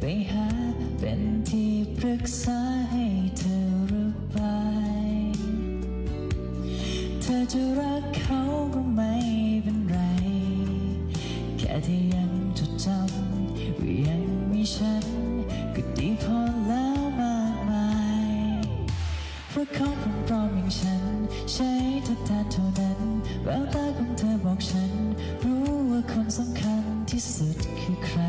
ไปหาเป็นที่ปรึกษาให้เธอระบายเธอจะรักเขาก็ไม่เป็นไร แค่ที่ยังจดจำว่ายังมีฉัน ก็ดีพอแล้วมากมาย เพราะเขาเป็นปลอมอย่างฉัน ใช้ทดแทนเท่านั้นแววตาของเธอบอกฉัน รู้ว่าคนสำคัญที่สุดคือใคร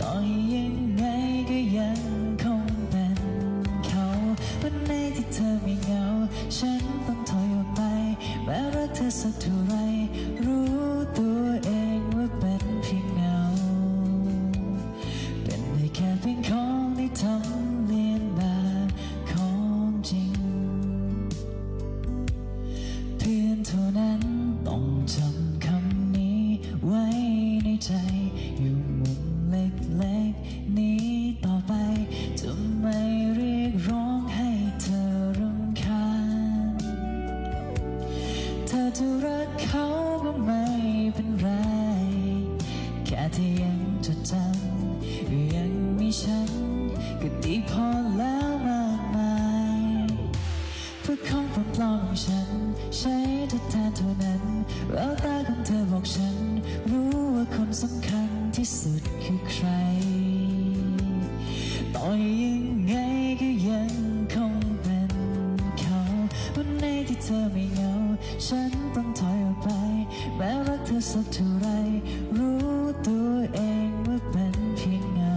ต่อให้ยังไงก็ยังคงเป็นเขาวันไหนที่เธอไม่เหงา ฉันต้องถอยออกไปแม้รักเธอสักเท่าไรรู้ จะรักเขาก็ไม่เป็นไร แค่ที่ยังจดจำยังมีฉัน ก็ดีพอแล้วมากมายเพื่อของปลอมของฉัน ใช้ทดแทนเท่านั้นแววตาของเธอบอกฉัน รู้ว่าคนสำคัญที่สุดคือใคร สักเท่าไรรู้ตัวเองว่าเป็นเพียงเงา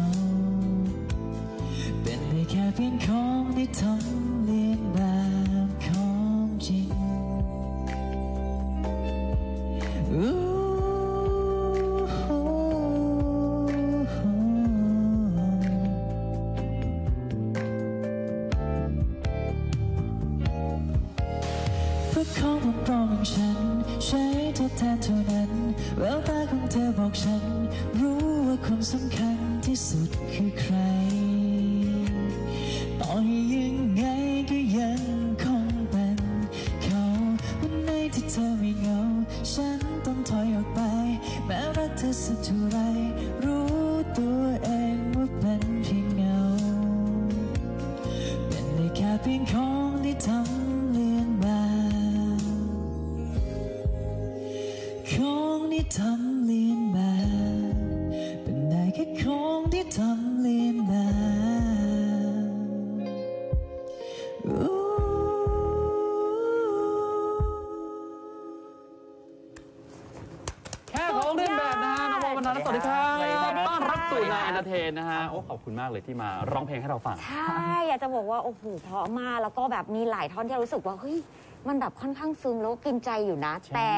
เป็นได้แค่เพียงของที่ทำ แววตาของเธอบอกฉัน รู้ว่าคนสำคัญที่สุดคือใคร ต่อให้ยังไงก็ยังคงเป็นเขาวันไหนที่เธอไม่เหงา ฉันต้องถอยออกไป แม้รักเธอสักเท่าไร รู้ตัวเองว่าเป็นเพียงเงา เป็นได้แค่เพียงขอ ครับสวัสดีครับต้อนรับสู่นายอนเตอร์เทนนะฮะโอ้ขอบคุณมากเลยที่มาร้องเพลงให้เราฟัง ใช่อยากจะบอกว่าโอ้โหเพราะมากแล้วก็แบบมีหลายท่อนที่เรารู้สึกว่าเฮ้ยมันแบบค่อนข้างซึ้งแล้วก็กินใจอยู่นะใช่แต่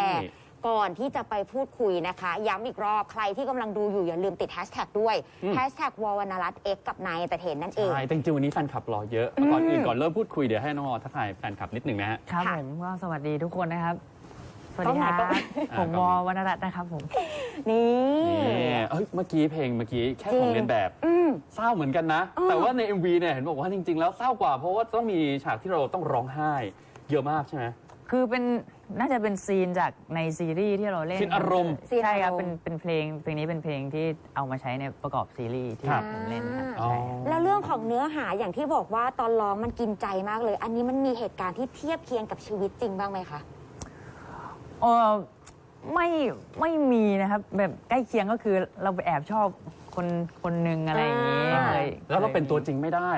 ก่อนที่จะไปพูดคุยนะคะ ย้ำอีกรอบใครที่กำลังดูอยู่อย่าลืมติดแฮชแท็กด้วยแฮชแท็กวอลวรรณรัตน์เอ็กกับนายแต่เทนนั่นเองใช่แต่จริงๆวันนี้แฟนคลับรอเยอะก่อนอื่นก่อนเริ่มพูดคุยเดี๋ยวให้น้องออทักทายแฟนคลับนิดหนึ่งนะฮะครับค่ะผมก็สวัสดีทุกคนนะครับ สวัสดีต้องไหนคต้รัองบอ่าผมก็วมีอวรรณรัตน์นะครับผม นี่ นี่เอ้ยเมื่อกี้เพลงเมื่อกี้แค่ของเล่นแบบอืม เศร้าเหมือนกันนะแต่ว่าใน MV เนี่ยเห็นบอกว่าจริง ๆ แล้วเศร้ากว่า เพราะว่าต้องมีฉากที่เราต้องร้องไห้เยอะมากใช่ไหม คือเป็นน่าจะเป็นซีนจากในซีรีส์ที่เราเล่นซีนอารมณ์ ซีนใช่ครับอารมณ์เป็นเป็นเพลงเพลงนี้เป็นเพลงที่เอามาใช้ในประกอบซีรีส์ที่ครับ ผมเล่นครับอ๋อ ใช่แล้วเรื่องของเนื้อหาอย่างที่บอกว่าตอนร้องมันกินใจมากเลย อันนี้มันมีเหตุการณ์ที่เทียบเคียงกับชีวิตจริงบ้างไหมคะ เออไม่ไม่มีนะครับ แบบใกล้เคียงก็คือเราไปแอบชอบคนคนหนึ่งอะไรอย่างนี้อ่าเคยแล้วเราเป็นตัวจริงไม่ได้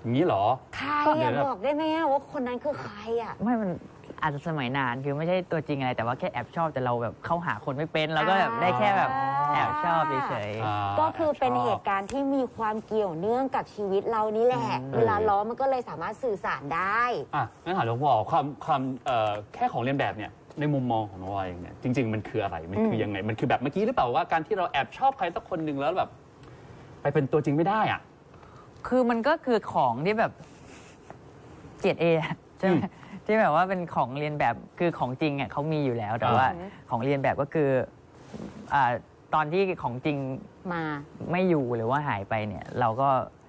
อย่างนี้เหรอ ใครเดี๋ยอะวนะ บอกได้ไหมอะว่าคนนั้นคือใครอะไม่มันอาจจะสมัยนานคือไม่ใช่ตัวจริงอะไรแต่ว่าแค่แอบชอบแต่เราแบบเข้าหาคนไม่เป็นเราก็แบบได้แค่แบบแอบชอบเฉยๆ อ่าก็คือเป็นชบเหตุการณ์ที่มีความเกี่ยวเนื่องกับชีวิตเรานี่แหละอืมเวลาร้องมันก็เลยสามารถสื่อสารได้ อะงั้นถามหลวงพ่อความความเอ่อแค่ของเรียนแบบเนี่ย ในมุมมองของน้องวายเองเนี่ยจริง ๆ มันคืออะไร มันคือยังไง มันคือแบบเมื่อกี้หรือเปล่าว่าการที่เราแอบชอบใครสักคนหนึ่งแล้วแบบ ไปเป็นตัวจริงไม่ได้อะ คือมันก็คือของที่แบบเกรดเอใช่ไหมอืมที่แบบว่าเป็นของเรียนแบบคือของจริงอะเขามีอยู่แล้วแต่ว่าอ่า ของเรียนแบบก็คืออ่าตอนที่ของจริงมาไม่อยู่หรือว่าหายไปเนี่ย เราก็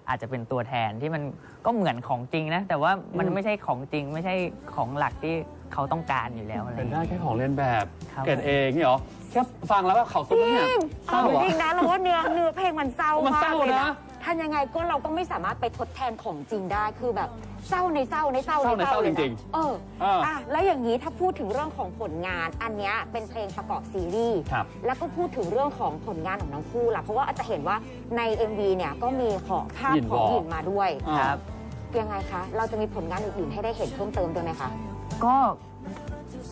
อาจจะเป็นตัวแทนที่มันก็เหมือนของจริงนะ แต่ว่ามันอืมไม่ใช่ของจริงไม่ใช่ของหลักที่ เขาต้องการอยู่แล้วอะไรอเป็นย่างได้เงี้ยแค่ของเล่นแบบครับเกรดเองนี่เหรอแค่ฟังแล้วก็เขาซุกแล้วเนี่ยเศเอาร้าจอะริงๆนะเราว่าเนื้อเนื้อเพลงมันเศร้ามันมาเศร้ากเลยนะนะทำยังไงก็เราก็ไม่สามารถไปทดแทนของจริงได้คือแบบเศร้าในเศร้าในเศร้าเศร้าในเศร้าลยนะจริงเออเอออ่อะแล้วอย่างนี้ถ้าพูดถึงเรื่องของผลงานอันเนี้ยเป็นเพลงประกอบซีรีส์ครับแล้วก็พูดถึงเรื่องของผลงานของทั้งคู่ล่ะเพราะว่าอาจจะเห็นว่าใน MV เนี่ยก็มีของภาพหยินของวอหยินมาด้วยอ่าครับยังไงคะ เราจะมีผลงานอื่นๆให้ได้เห็นเพิ่มเติมด้วยไหมคะ ก็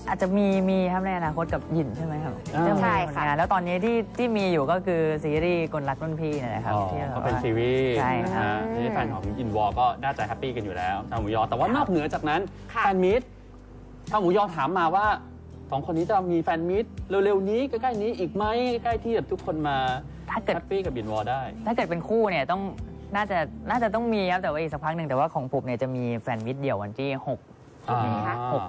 อาจจะมีมีครับในอนาคตกับหยินใช่ไหมครับอ่า จะมีใช่ผลค่ะงานแล้วตอนนี้ที่ที่มีอยู่ก็คือซีรีส์กลรักรุ่นพี่เนยนะครับอ๋อที่แบบก็เป็นว่า ซีรีส์ใช่ครับนะที่แฟนของอินวอลก็น่าจะแฮปปี้กันอยู่แล้วชาวหมูยอ แต่ว่าครับนอกเหนือจากนั้นค่ะ แฟนมิตรชาวหมูยอถามมาว่าสองคนนี้จะมีแฟนมิตรเร็วๆนี้ใกล้ๆนี้อีกไหมใกล้ๆที่แบบทุกคนมาถ้าเกิด แฮปปี้กับอินวอลได้ ถ้าเกิดเป็นคู่เนี่ยต้องน่าจะน่าจะต้องมีครับแต่ว่าอีกสักพักหนึ่งแต่ว่าของผมเนี่ยจะมีแฟนมิตรเดี่ยววันที่ 6 กอ่าอ่า หก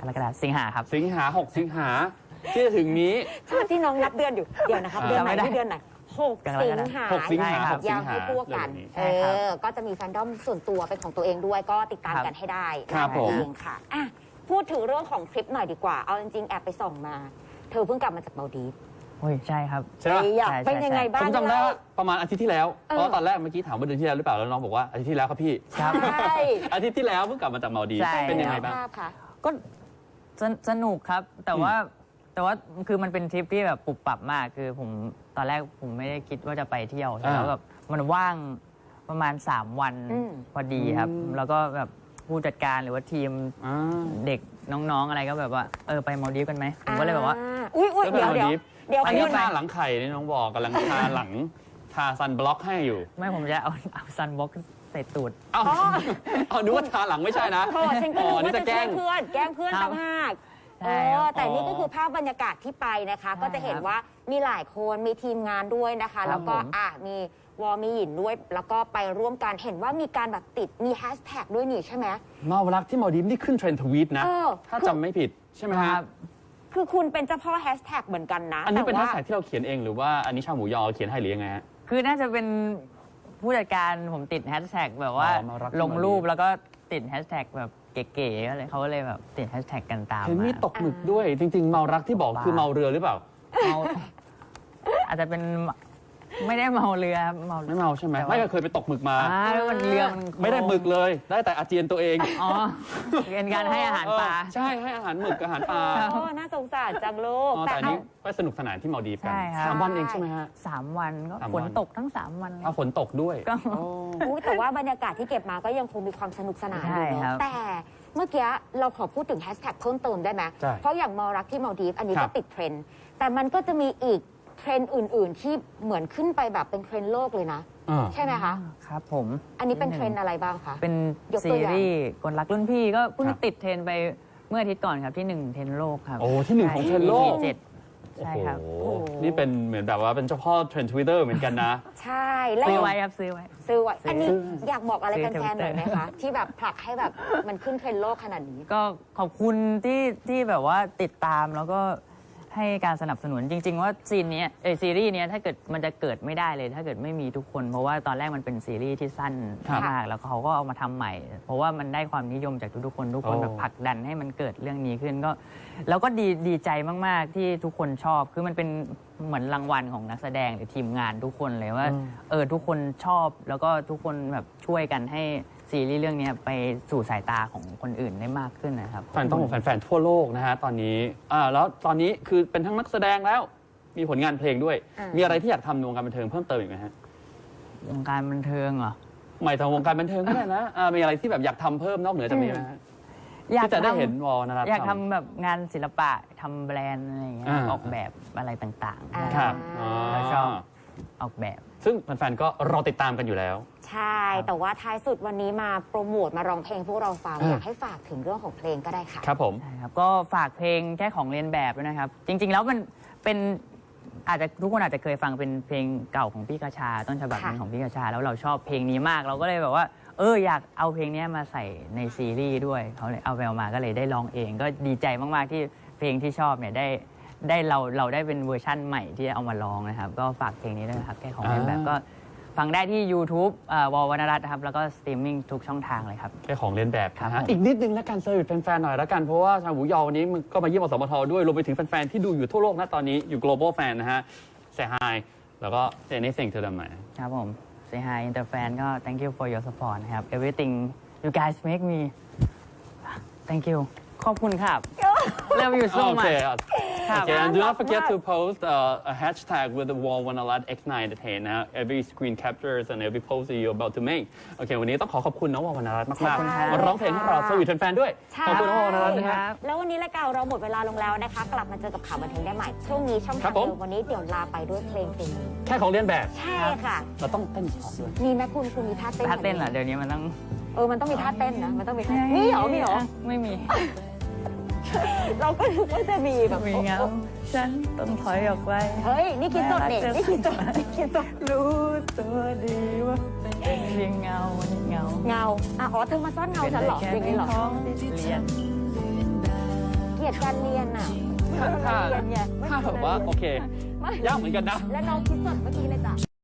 กรกฎาคมสิงหาครับ สิงหาหกสิงหาที่จะถึงนี้ชอบที่น้องนับเดือนอยู่ เดี๋ยวนะครับ อ่าเดือนไหนจำไม่ได้ที่เดือนไหนหกกรกสิฎาคมงหาหกสิงหาใช่ครับหกสิยังงหาให้คู่กัน เร็วๆนี้เอใช่ครับอก็จะมีแฟนดอมส่วนตัวเป็นของตัวเองด้วย ก็ติดตามครับกันให้ได้ครับผมเองค่ะอะ พูดถึงเรื่องของคลิปหน่อยดีกว่า เอาจริงๆ แอบไปส่องมา เธอเพิ่งกลับมาจากเมาดีฟ โอ้ยใช่ครับ ใช่ปะเอ้ยอยากใช่ใช่เป็นยังไงใช่บ้าผงมจำได้เล่าว่าประมาณอาทิตย์ที่แล้วเออเพราะตอนแรกเมื่อกี้ถามว่าเดือนที่แล้วหรือเปล่าแล้วน้องบอกว่าอาทิตย์ที่แล้วครับพี่ ครับ ใช่อาทิตย์ที่แล้วเพิ่งกลับมาจากมาดีฟใช่ เป็นยังไงบ้าง ภาพค่ะ ก็สนสนุกครับ แต่ว่าแต่ว่าคือมันเป็นทริปที่แบบปรับปรับมากคือผมตอนแรกผมไม่ได้คิดว่าจะไปเที่ยวอ่า แล้วแบบมันว่างประมาณ 3 วันอืม พอดีครับอืมแล้วก็แบบผู้จัดการหรือว่าทีมอ่า เด็กน้องๆอะไรก็แบบว่าเออไปมาดีฟกันไหมผมก็เลยแบบว่าา อุ้ยอุ้ยแล้วเดี๋ยวไปเดี๋ยวมาดีฟเดี๋ยวอันนี้คุณทาหลังไข่นี่น้องบอกกำลังทาหลังทาซันบล็อกให้อยู่ไม่ผมจะเอาเอาซันบ็อกใส่ตูด เอ้าอ๋อ เอานึกว่าทาหลังไม่ใช่นะโทษฉันก็อ๋นึอกว่านี่จะจะแกช่ล้วยง เพื่อนแกล้งเพื่อนครัต่าบงหากใช่เอครับอแต่นี่อ๋อก็คือภาพบรรยากาศที่ไปนะคะ ใช่ก็จะเห็นครับว่ามีหลายคนมีทีมงานด้วยนะคะ ครับแล้วก็ผม อะมีวอลมีหยินด้วย แล้วก็ไปร่วมกันเห็นว่ามีการแบบติดมีแฮชแท็กด้วยนี่ใช่ไหมมารักที่มาดีฟนี่ขึ้นเทรนด์ทวีตนะ เออ ถ้าจำไม่ผิดใช่ไหมคฮะรับ คือคุณเป็นเจ้าพ่อแฮชแท็กเหมือนกันนะอันนี้เป็นแฮแต่ชว่าแท็กที่เราเขียนเองหรือว่าอันนี้ชาวหมูยอเขียนให้หรือยังไงฮะ คือน่าจะเป็นผู้จัดการผมติดแฮชแท็กแบบว่า อ๋อมารัก ลงรูปมาดีแล้วก็ติดแฮชแท็กแบบเก๋ๆก็เลยเขาก็เลยแบบติดแฮชแท็กกันตามเห็นมีมาตกหมึกด้วย จริง ๆ เมารักที่บอกคือเมาเรือหรือเปล่าเมาอาจจะเป็น ไม่ได้เมาเรือครับเมาไม่เมาใช่ไหมแต่ว่าไม่ก็เคยไปตกหมึกมา อ่าแล้วมันเรือมันไม่ได้หมึกเลย ได้แต่อาเจียนตัวเองอ๋อเป็นการให้อาหารปลา เออใช่ให้อาหารหมึกอาหารปลาโอ้น่าสงสารจังลูก อ๋อแต่แต่อันเอา นี้ก็สนุกสนานที่มาดีฟกันใช่ครับสามวันเองใช่ไหมฮะ สามวันก็สามฝวันนตกทั้งสามวันเลย เอาฝนตกด้วยก็ โอ้ อุ๊ยแต่ว่าบรรยากาศที่เก็บมาก็ยังคงมีความสนุกสนานอยู่ใช่ครัเนาะบแต่เมื่อกี้เราขอพูดถึงแฮชแท็กเพิ่มเติมได้ไหม ใช่เพราะอย่างมอรักที่มาดีฟอันนี้ครัก็บติดเทรนด์แต่มันก็จะมีอีก เทรนด์อื่น ๆ ที่เหมือนขึ้นไปแบบเป็นเทรนด์โลกเลยนะ อ่า ใช่ไหมคะ ครับผม อันนี้เป็นเทรนด์อะไรบ้างคะ เป็นยกตัวซีอย่าง รีส์กลรักรุ่นพี่ก็เพิ่งครับ ติดเทรนด์ไปเมื่ออาทิตย์ก่อนครับที่หนึ่งเทรนด์โลกครับโอ้ที่หนึ่งของเทรนด์โลก ใช่ EP เจ็ดใช่ครับโอ้โห นี่เป็นเหมือนแบบว่าเป็นเจ้าพ่อเทรนด์ทวิตเตอร์เหมือนกันนะ ใช่แล้วซื้อไว้ครับซื้อไว้ ซื้อไว้อันนี้ซื้ออยากบอกอะไรซื้อแฟนๆหน่อยไหม Twitter คะ ที่แบบผลักให้แบบมันขึ้นเทรนด์โลกขนาดนี้ ก็ขอบคุณที่ที่แบบว่าติดตามแล้วก็ ให้การสนับสนุนจริง ๆ ว่าซีนเนี้ยเอยซีรีส์เนี้ยถ้าเกิดมันจะเกิดไม่ได้เลย ถ้าเกิดไม่มีทุกคน เพราะว่าตอนแรกมันเป็นซีรีส์ที่สั้นครับมากแล้วเขาก็เอามาทำใหม่ เพราะว่ามันได้ความนิยมจากทุกๆคนทุกคนโอ้ แบบผลักดันให้มันเกิดเรื่องนี้ขึ้นก็ แล้วก็ดีดีใจมากๆที่ทุกคนชอบคือมันเป็นเหมือนรางวัลของนักแสดงหรือทีมงานทุกคนเลยว่าอืมเออทุกคนชอบแล้วก็ทุกคนแบบช่วยกันให้ ซีรีส์เรื่องนี้ไปสู่สายตาของคนอื่นได้มากขึ้นนะครับแฟนต้องของแฟนๆทั่วโลกนะฮะตอนนี้อ่าแล้วตอนนี้คือเป็นทั้งนักแสดงแล้วมีผลงานเพลงด้วย อ่ามี มีอะไรที่อยากทำในวงการบันเทิงเพิ่มเติมอีกไหมฮะวงการบันเทิงเหรอ หมายถึงวงการบันเทิงก็ได้นะอ่ามีอะไรที่แบบอยากทำเพิ่มนอกเหนือจากนี้ไหมฮะอยากที่จะได้ทำเห็นวอลนะครับ อยากทำแบบงานศิลปะทำแบรนด์อะไรอย่างเงี้ยอ่า ออกแบบอะไรต่างอ่าๆครับอ๋อแล้วชอบ ออกแบบ ซึ่งแฟนๆก็รอติดตามกันอยู่แล้ว ใช่ แต่ว่าท้ายสุดวันนี้มาโปรโมทมาร้องเพลงพวกเราฟังอ่าอยากให้ฝากถึงเรื่องของเพลงก็ได้ค่ะ ครับผมใช่ครับก็ฝากเพลงแค่ของเรียนแบบด้วยนะครับ จริง ๆ แล้วมันเป็นอาจจะทุกคนอาจจะเคยฟังเป็นเพลงเก่าของพี่กระชา ต้นฉบับค่ะเป็นของพี่กระชา แล้วเราชอบเพลงนี้มาก เราก็เลยแบบว่า เอออยากเอาเพลงนี้มาใส่ในซีรีส์ด้วยเขาเลยเอาไปเอามาก็เลยได้ร้องเอง ก็ดีใจมากๆที่เพลงที่ชอบเนี่ยได้ ได้เราเราได้เป็นเวอร์ชั่นใหม่ที่เอามาร้องนะครับ ก็ฝากเพลงนี้ด้วยนะครับแค่ของเล่นแบบอ่าก็ฟังได้ที่ YouTube เอ่อวอลวรรณรัตน์นะครับ แล้วก็สตรีมมิ่งทุกช่องทางเลยครับ แค่ของเล่นแบบครับนะฮะผมอีกนิดนึงแล้วกันเซอร์วิสแฟนๆหน่อยแล้วกัน เพราะว่าชาวหูยอวันนี้มันก็มาเยี่ยมอสมทด้วยรวมไปถึงแฟนๆที่ดูอยู่ทั่วโลกนะตอนนี้อยู่ global fan นะฮะ say hi แล้วก็ say anything to them หน่อยครับผม say hi inter fan ก็ thank you for your support นะครับ everything you guys make me thank you ขอบคุณครับ love you so โอเค much ครับ ครับ Okay, and do น่ารั not ก forget มาก to post uh, a hashtag with the wall when a lot X9 entertain นะ every screen captures and every post that you're about to make โอเค วันนี้ต้องขอขอบคุณน้องวาวรรณรัตน์ขอบมากคุณครับๆมาร้องเพลงให้เราสวีทแฟนๆด้วย ใช่ ขอบคุณน้องวาวรรณรัตน์นะคฮะรับแล้ววันนี้รายการเราหมดเวลาลงแล้วนะคะ กลับมาเจอกับข่าวบันเทิงได้ใหม่ช่วงนี้ช่องครัทางบผม เดิมวันนี้เดี๋ยวลาไปด้วยเพลงเพลงนี้แค่ของเลียนแบบ ใช่ค่ะ เราต้องเต้นพร้อมด้วย มีไหมคุณคุณมีท่าเต้นถ้าเต้นเหรอ เดี๋ยวนี้มันต้อง เออมันต้องมีท่าเต้นนะมันต้องมีท่ามีเหรอมีเหรอ ไม่มี เราก็นึกว่าจะมีแบบมีเงาฉันต้องถอยออกไปเฮ้ย นี่คิดสดเนี่ยนี่คิดสดนี่คิดสดรู้ตัวดีว่าเป็นเพียงเงาเงาเงาอะอ๋อเธอมาซ่อนเงาฉันเหรออย่างนี้เหรอท้องที่เรียนเกลียดการเรียนอะถ้าเรียนไงไม่ถ้าแบบว่าโอเคไม่ยากเหมือนกันนะ และน้องคิดสดเมื่อกี้เลยจ้ะ